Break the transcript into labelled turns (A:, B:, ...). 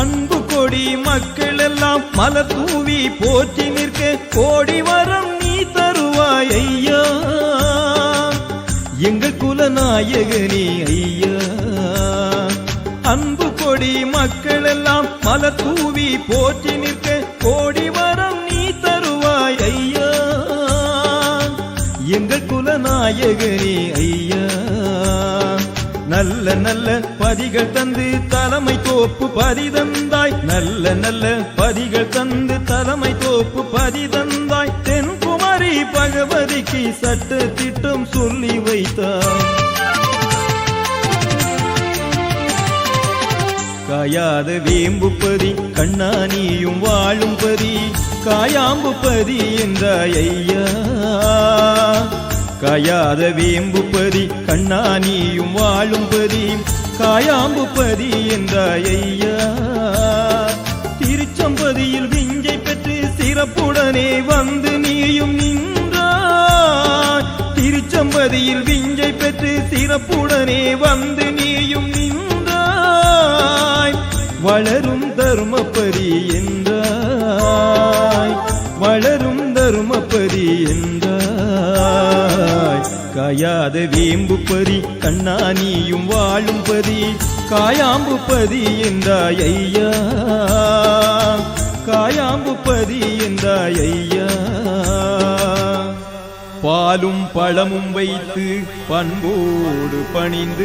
A: அன்பு கொடி மக்கள் எல்லாம் மலர் தூவி போற்றி நிற்க கோடி வரம் நீ தருவாய் ஐயா. எங்கள் குலநாயகனே ஐயா. அன்பு கொடி மக்கள் எல்லாம் மலர் தூவி போற்றி நிற்க கோடி வரம் நீ தருவாய் ஐயா. எங்கள் குலநாயகனே ஐயா. நல்ல நல்ல பதிகள் தந்து தலைமை தோப்பு பதிதந்தாய். நல்ல நல்ல பதிகள் தந்து தலைமை தோப்பு பதிதந்தாய். தென்குமரி பகவதிக்கு சட்ட திட்டம் சொல்லி வைத்தாய். காயாத வேம்பு பதி கண்ணானியும் வாழும் பதி காயாம்பு பதி என்றாய் ஐயா. காயாத வேம்புப்பதி கண்ணா நீயும் வாழும் பதி. காயாம்பு என்றாய் ஐயா. திருச்சம்பதியில் விஞ்சை பெற்று சிறப்புடனே வந்து நீயும் நின்றாய். திருச்சம்பதியில் விஞ்சை பெற்று சிறப்புடனே வந்து நீயும் நின்றாய். வளரும் தர்மபரி என்றாய். வளரும் தர்மபரி என்றாய். காயாத வேம்பு கண்ணா நீயும் வாழும் பதி காயாம்பு பதி என்றாய் ஐயா. காயாம்பு பதி என்றாய் ஐயா. பாலும் பழமும் வைத்து பண்போடு பணிந்து